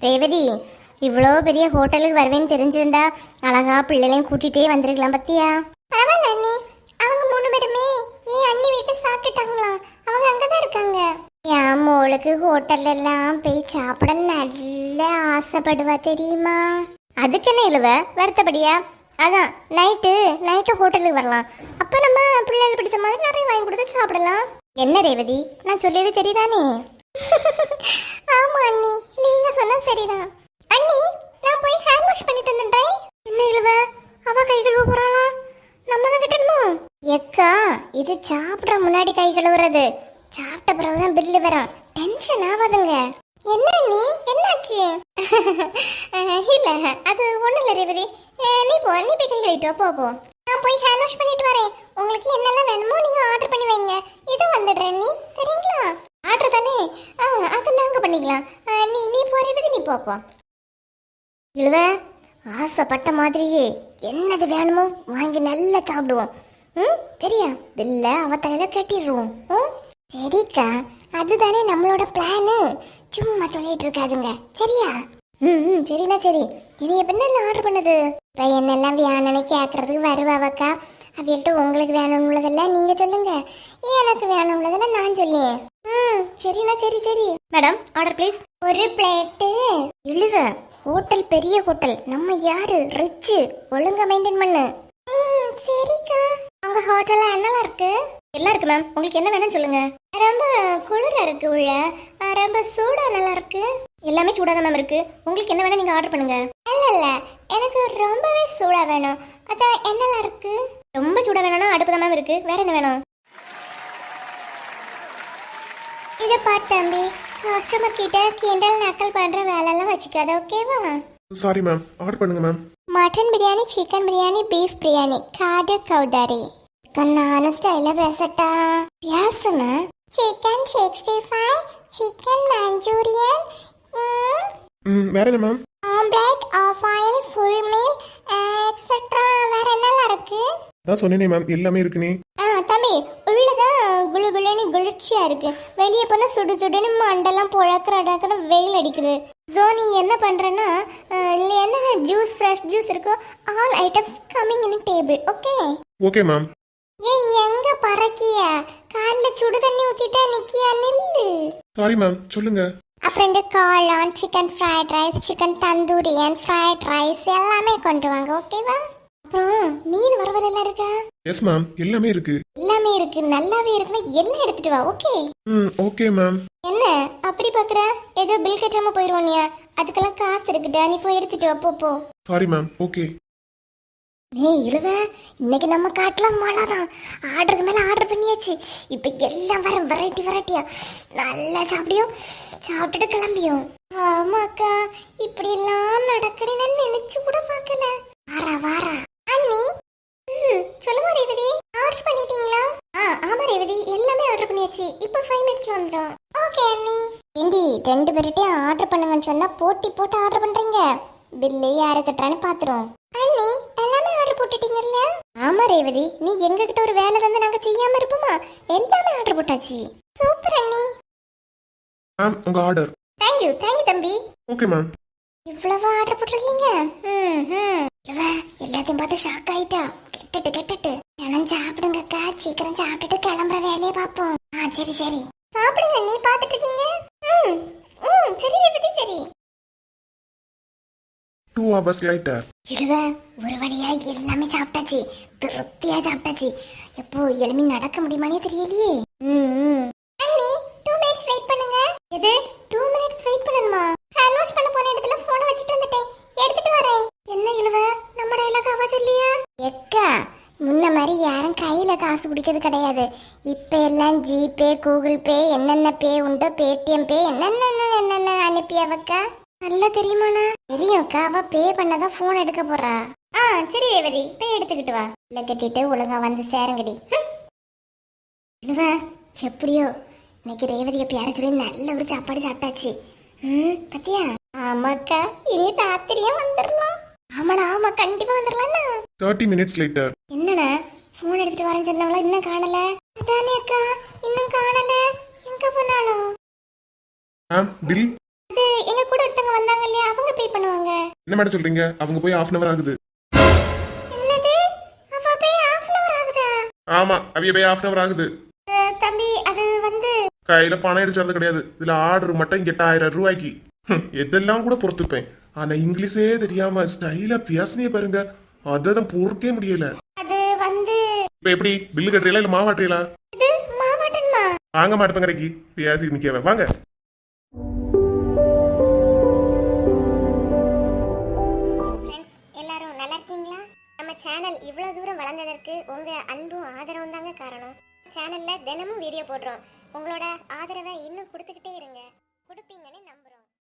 ரேவதி இவ்வளோ பெரிய ஹோட்டலுக்கு வருவேன்னு தெரிஞ்சிருந்தா அழகா பிள்ளைகளையும் கூட்டிகிட்டே வந்திருக்கலாம் பத்தியா? பரவாயில்ல அண்ணி. அவங்க மூணு பேருமே ஏன் அண்ணி வீட்டில் சாப்பிட்டுட்டாங்களா? அவங்க அங்கே தான் இருக்காங்க. என் மோளுக்கு ஹோட்டல்ல எல்லாம் போய் சாப்பிட நல்ல ஆசைப்படுவா தெரியுமா? அதுக்கு என்ன இழுவ? வருத்தப்படியா? அதான் நைட்டு நைட்டு ஹோட்டலுக்கு வரலாம். அப்போ நம்ம பிள்ளைகள் பிடிச்ச மாதிரி நிறைய வாங்கி கொடுத்து சாப்பிடலாம். என்ன ரேவதி? நான் சொல்லியது சரிதானே? ஆமா அண்ணி. நீங்க சொன்னா சரிதான். அண்ணி நான் போய் ஹேண்ட் வாஷ் பண்ணிட்டு வந்துட்டேன். என்ன இழுவ? அவ கை கழுவ போறாளா நம்ம தான் கட்டணுமா? எக்கா இது சாப்பிடுற முன்னாடி கை கழுவுறது. சாப்பிட்ட பிறகுதான் பில்லு வரும். டென்ஷன் ஆகாதுங்க. என்ன நீ என்னாச்சு? இல்ல அது ஒண்ணு இல்ல ரேவதி நீ போ நீ போய் கை கழுவிட்டு போ போ நான் போய் ஹேண்ட் வாஷ் பண்ணிட்டு வரேன். உங்களுக்கு என்னெல்லாம் வேணுமோ நீங்க ஆர்டர் பண்ணி வைங்க. இது வந்துடுறேன் நீ சரிங்களா? ஆட்ரு தானே ஆ அது நாங்கள் பண்ணிக்கலாம். ஆ, நீ நீ போகிறதுக்கு நீ போப்போம் இழுவ ஆசைப்பட்ட மாதிரியே என்னது வேணுமோ வாங்கி நல்லா சாப்பிடுவோம். ம் சரியா? பில்ல அவ தலையில கட்டிடுவோம். ம் சரிக்கா. அதுதானே நம்மளோட பிளானு சும்மா சொல்லிட்டு இருக்காதுங்க. சரியா? ம் ம் சரிண்ணா சரி. இனி எப்படின்னா ஆர்டர் பண்ணது? இப்போ என்னெல்லாம் வேணும்னு கேட்கறதுக்கு வருவாவக்கா அவியல்ட்ட உங்களுக்கு வேணும்னுள்ளதெல்லாம் நீங்கள் சொல்லுங்கள் எனக்கு வேணும்னதெல்லாம் நான் சொல்லியேன் சரிண்ணா சரி சரி. மேடம் ஆர்டர் ப்ளீஸ் ஒரு பிளேட்டு எழுத. ஹோட்டல் பெரிய ஹோட்டல் நம்ம யாரு? ரிச்சு ஒழுங்கா மெயின்டைன் பண்ணு. சரிக்கா. உங்க ஹோட்டல்ல என்னலாம் இருக்கு? எல்லாம் இருக்கு மேம் உங்களுக்கு என்ன வேணும்னு சொல்லுங்க. ரொம்ப குளிரா இருக்கு உள்ள. ரொம்ப சூடா நல்லா இருக்கு. எல்லாமே சூடா தான் மேம் இருக்கு. உங்களுக்கு என்ன வேணும் நீங்க ஆர்டர் பண்ணுங்க. இல்ல இல்ல. எனக்கு ரொம்பவே சூடா வேணும். அதான் என்னலாம் இருக்கு? ரொம்ப சூடா வேணும்னா அடுப்பு தான் மேம் இருக்கு. வேற என்ன வேணும்? இதை பாரு தம்பி. கஸ்டமர் கிட்ட கிண்டல் நக்கல் பண்ற வேலையெல்லாம் வச்சுக்காத ஓகேவா சாரி மேம் ஆர்டர் பண்ணுங்க ma'am mutton biryani chicken biryani beef biryani காடு கவுதாரி நானும் ஸ்டைல பேசட்டா. பேசுன? Chicken sixty five chicken Manchurian வேற என்ன ma'am omelette half oil full meal etcetera வேற என்னெல்லாம் இருக்கு? அதான் சொன்னேனே மேம் எல்லாமே இருக்குனே குளுன்னு குளிர்ச்சியா இருக்கு. வெளியே போனா சுடு சுடுன்னு மண்டெல்லாம் புழக்கிற அடக்கிற வெயில் அடிக்குது. ஸோ நீ என்ன பண்றேன்னா இல்லை என்ன ஜூஸ் ஃப்ரெஷ் ஜூஸ் இருக்கோ all items coming in table okay okay ma'am ஏய் எங்க பறக்கிய? கால்ல சுடு தண்ணி ஊத்திட்டா நிக்கியா நில்லு. சாரி மேம் சொல்லுங்க. அப்புறம் இந்த காளான் சிக்கன் ஃப்ரைட் ரைஸ் சிக்கன் தந்தூரியன் ஃப்ரைட் ரைஸ் எல்லாமே கொண்டு வாங்க ஓகேவா அப்புறம் மீன் வரவல் எல்லாம் இருக்கா? எஸ் மேம் எல்லாமே இருக்கு. எல்லாமே இருக்கு. நல்லாவே இருக்குன்னா எல்லாம் எடுத்துட்டு வா ஓகே ம் ஓகே மேம் என்ன? அப்படி பாக்குற? ஏதோ பில் கட்டாம போயிருவோனியா அதுக்கெல்லாம் காசு இருக்குடா. நீ போய் எடுத்துட்டு வா போ போ. சாரி மேம் ஓகே நீ இழுவ. இன்னைக்கு நம்ம காட்டலாம் மழை தான் ஆர்டருக்கு மேல ஆர்டர் பண்ணியாச்சு. இப்ப எல்லாம் வர வெரைட்டி வெரைட்டியா நல்லா சாப்பிடியும். சாப்பிட்டுட்டு கிளம்பியும். ஆமாக்கா இப்படி எல்லாம் நடக்கணும்னு நினைச்சு கூட பார்க்கல வாரா வாரா அண்ணி ம் சொல்லுங்க ரேவதி ஆர்டர் பண்ணிட்டீங்களா ஆ ஆமா ரேவதி எல்லாமே ஆர்டர் பண்ணியாச்சு இப்போ ஃபைவ் மினிட்ஸ்ல வந்துடும் ஓகே அண்ணி. ஏண்டி ரெண்டு பேர்கிட்டயும் ஆர்டர் பண்ணுங்கன்னு சொன்னா போட்டி போட்டு ஆர்டர் பண்றீங்க. பில்லு யாரு கட்டுறான்னு பாத்துரும் அண்ணி எல்லாமே ஆர்டர் போட்டுட்டீங்கல்ல? ஆமா ரேவதி. நீ எங்க கிட்ட ஒரு வேலை வந்து நாங்க செய்யாம இருப்போமா? எல்லாமே ஆர்டர் போட்டாச்சு. சூப்பர் அண்ணி. மேம் உங்க order thank you thank you தம்பி. ஓகே மேம் இவ்வளவு ஆர்டர் போட்டிருக்கீங்க. இவ எல்லாத்தையும் பார்த்து ஷாக் ஆயிட்டா. கெட்டுட்டு கெட்டுட்டு. தினம் சாப்பிடுங்கக்கா. சீக்கிரம் சாப்பிட்டுட்டு கிளம்புற வேலையை பார்ப்போம். ஆ சரி சரி. சாப்பிடுங்க நீ பார்த்துட்டு இருக்கீங்க ம் ம் சரி ரேவதி சரி. டூ ஹவர்ஸ் லைட்டர் இழுவ ஒரு வழியா எல்லாமே சாப்பிட்டாச்சு. திருப்தியா சாப்பிட்டாச்சு. எப்போ எலும்பி நடக்க முடியுமானே தெரியலையே. ம், ம். அண்ணி டூ மினிட்ஸ் வெயிட் பண்ணுங்க. எது டூ மினிட்ஸ் வெயிட் பண்ணணுமா ஹேண்ட் வாஷ் பண்ண போன இடத்துல போனை வச்சுட்டு வந்துட்டேன் எடுத்துட்டு வரேன் என்ன இழுவ நம்ம டைலாக் அவ சொல்லியா எக்கா முன்ன மாதிரி யாரும் பிடிக்கிறது கிடையாது. இப்போ எல்லாம் ஜிபே கூகுள் பே என்னென்ன பே உண்டோ பேடிஎம் பே என்னென்ன என்னென்ன அனுப்பியாவக்கா நல்லா தெரியுமாண்ணா? தெரியும்க்கா அவ பே பண்ணதான் ஃபோன் எடுக்க போறா. ஆ சரி ரேவதி பே எடுத்துக்கிட்டு வா. இல்லை கட்டிட்டு ஒழுங்கா வந்து சேருங்கடி. எப்படியோ? இன்னைக்கு ரேவதி எப்ப யாரும் சொல்லி நல்ல ஒரு சாப்பாடு சாப்பிட்டாச்சு? ம் பத்தியா? ஆமாக்கா இனி ராத்திரியே வந்துடலாம் ஆமாடா ஆமா கண்டிப்பா வந்துடலாம்ண்ணா தேர்ட்டி மினிட்ஸ் லேட்டர் எடுத்துட்டு வரேன்னு சொன்னவள இன்னும் காணல. அதானே அக்கா இன்னும் காணல. எங்க போனாலும்? Ma'am bill? இது எங்க கூட ஒருத்தவங்க வந்தாங்க வெயிட் பண்ணுவாங்க. என்ன மேடம் சொல்றீங்க? அவங்க போய் ஹாஃப் அன் ஆகுது. என்னது? அவ போய் ஹாஃப் அன் அவர் ஆகுதா? ஆமா அவிய போய் ஹாஃப் அன் ஆகுது. அஹ், தம்பி அது வந்து கையில பணம் எடுத்து வரது கிடையாது. இதுல ஆர்டர் மட்டும் எட்டாயிரம் ரூபாய்க்கு. ஹம், எதெல்லாம் கூட பொறுத்துப்பேன். ஆனா இங்கிலீஷே தெரியாம ஸ்டைலா பேசினே பாருங்க. அதான் பொறுக்கே முடியல. அது இப்ப எப்படி? பில்லு கட்டுறீங்களா இல்ல மாவாட்டுறீங்களா வாங்க மாட்டேன் கடைக்கு பேசி நிக்க வாங்க. எல்லாரும் நல்லா இருக்கீங்களா? நம்ம சேனல் இவ்வளோ தூரம் வளர்ந்ததற்கு உங்க அன்பும் ஆதரவும் தாங்க காரணம். சேனல்ல தினமும் வீடியோ போடுறோம். உங்களோட ஆதரவை இன்னும்